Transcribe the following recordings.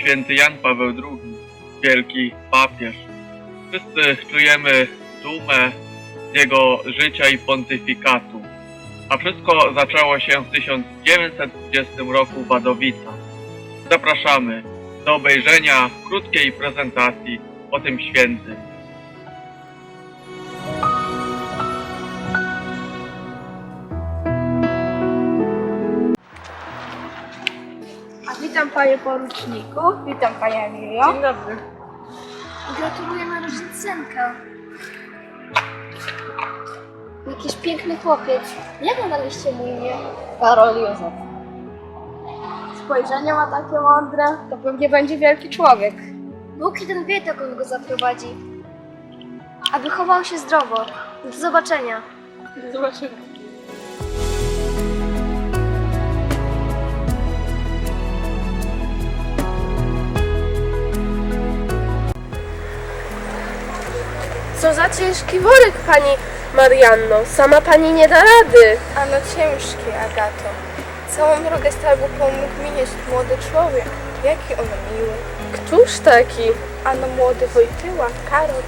święty Jan Paweł II, wielki papież. Wszyscy czujemy dumę z jego życia i pontyfikatu. A wszystko zaczęło się w 1920 roku w Wadowicach. Zapraszamy do obejrzenia krótkiej prezentacji o tym świętym. Witam panie poruczniku, witam panie Emilio. Dzień dobry. Gratuluję narodzin synka. Jakiś piękny chłopiec. Jak nadaliście mu imię? Karol Józef. Spojrzenie ma takie mądre. To pewnie będzie wielki człowiek. Bóg jeden wie, dokąd go zaprowadzi. Aby chował się zdrowo. Do zobaczenia. Zobaczymy. Co za ciężki worek, pani Marianno. Sama pani nie da rady. Ano ciężkie, Agato. Całą drogę starbu pomógł mi nieść młody człowiek. Jaki on miły. Któż taki? Ano młody Wojtyła, Karol.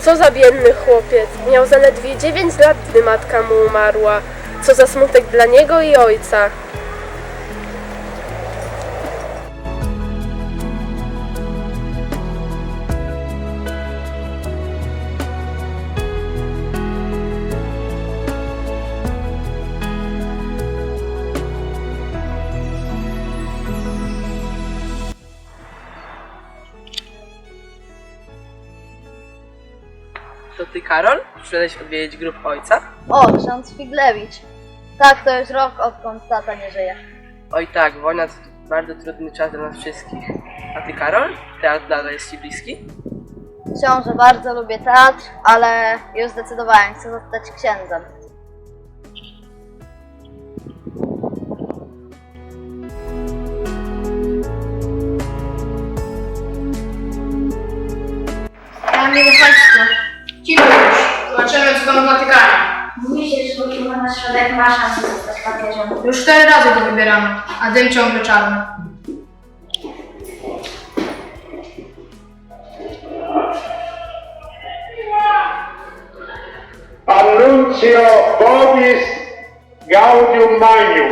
Co za biedny chłopiec. Miał zaledwie 9 lat, gdy matka mu umarła. Co za smutek dla niego i ojca. Ty, Karol? Przyszedłeś odwiedzić grób ojca? O, ksiądz Figlewicz. Tak, to już rok, odkąd tata nie żyje. Oj tak, wojna to bardzo trudny czas dla nas wszystkich. A ty, Karol? Teatr nadal jest ci bliski? Książę, bardzo lubię teatr, ale już zdecydowałem, chcę zostać księdzem. Emil, chodź że póki ma na środek ma szansę zostać papieżem. Już cztery razy go wybieramy, a dym ciągle czarny. Annuncio Bovis Gaudium Magnum.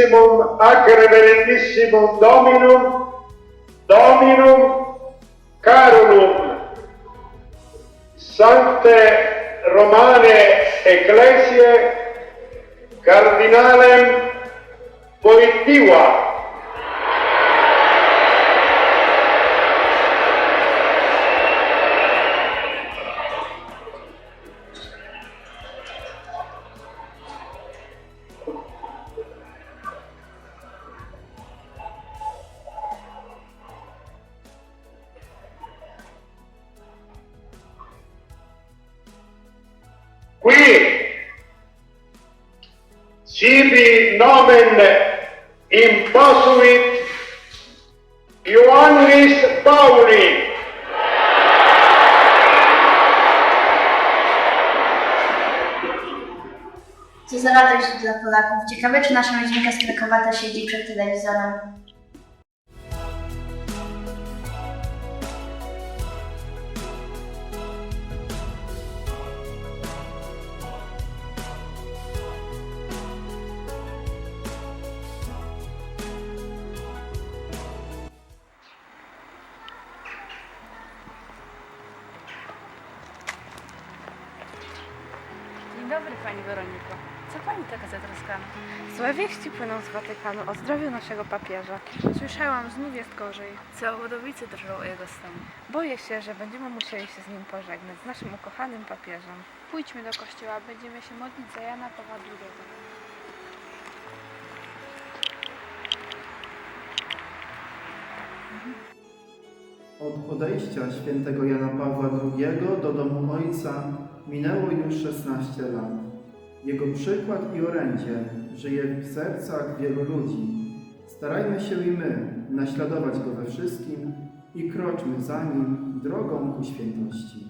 Eminentissimum ac reverendissimum Dominum, Dominum Carolum, Sancte Romane Ecclesiae, Cardinalem Wojtyła, qui sibi nomen imposuit Ioannis Pauli, Co za radość dla Polaków. Ciekawe, czy nasza rodzinka z Krakowata siedzi przed telewizorem. Dobry Pani Weroniko. Co Pani taka zatroskana? Złe wieści płyną z Watykanu o zdrowiu naszego papieża. Słyszałam, znów jest gorzej. Całe Wodowice drżą o jego stanie. Boję się, że będziemy musieli się z nim pożegnać, z naszym ukochanym papieżem. Pójdźmy do kościoła, będziemy się modlić za Jana Pawła II. Od odejścia świętego Jana Pawła II do domu Ojca minęło już 16 lat. Jego przykład i orędzie żyje w sercach wielu ludzi. Starajmy się i my naśladować go we wszystkim i kroczmy za nim drogą ku świętości.